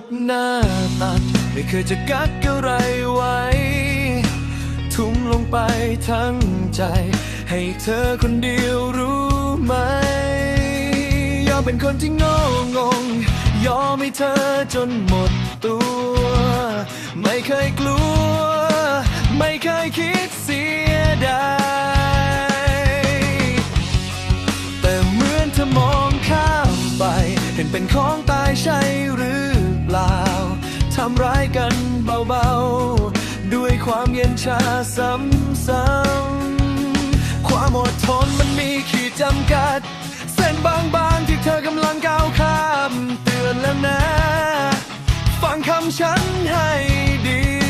ดหน้าตัด ไม่เคยจะกักอะไรไว้ ทุ่มลงไปทั้งใจ ให้เธอคนเดียวรู้ไหม ยอมเป็นคนที่โง่งง ยอมให้เธอจนหมดตัว ไม่เคยกลัว ไม่เคยคิดเสียดายแต่เหมือนเธอมองข้ามไป เห็นเป็นของตายใช่หรือ ล่า ทำร้ายกันเบาๆ ด้วยความเย็นชาซ้ำๆ ความอดทนมันมีขีดจำกัด เส้นบางๆ ที่เธอกำลังก้าวข้าม เตือนแล้วนะ ฟังคำฉันให้ดี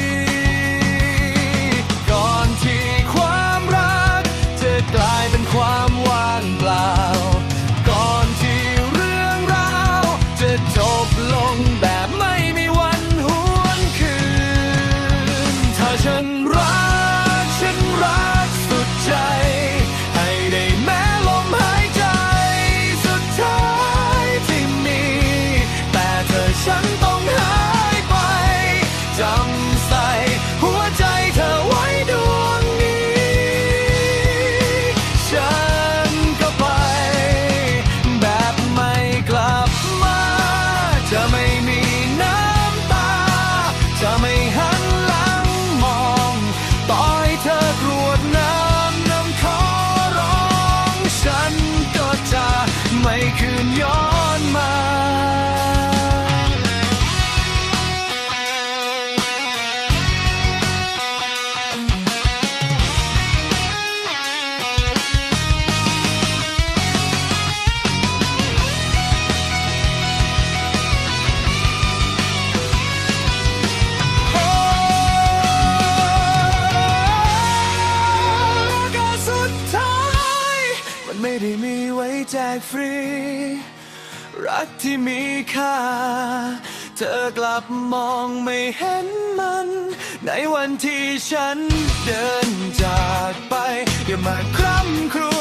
ฉันรัก เธอกรวดน้ำน้ำขอร้อง ฉันก็จะไม่คืนย้อน ไม่ได้มีไว้แจกฟรี รักที่มีค่า เธอกลับมองไม่เห็นมัน ในวันที่ฉันเดินจากไป อย่ามาคร่ำครว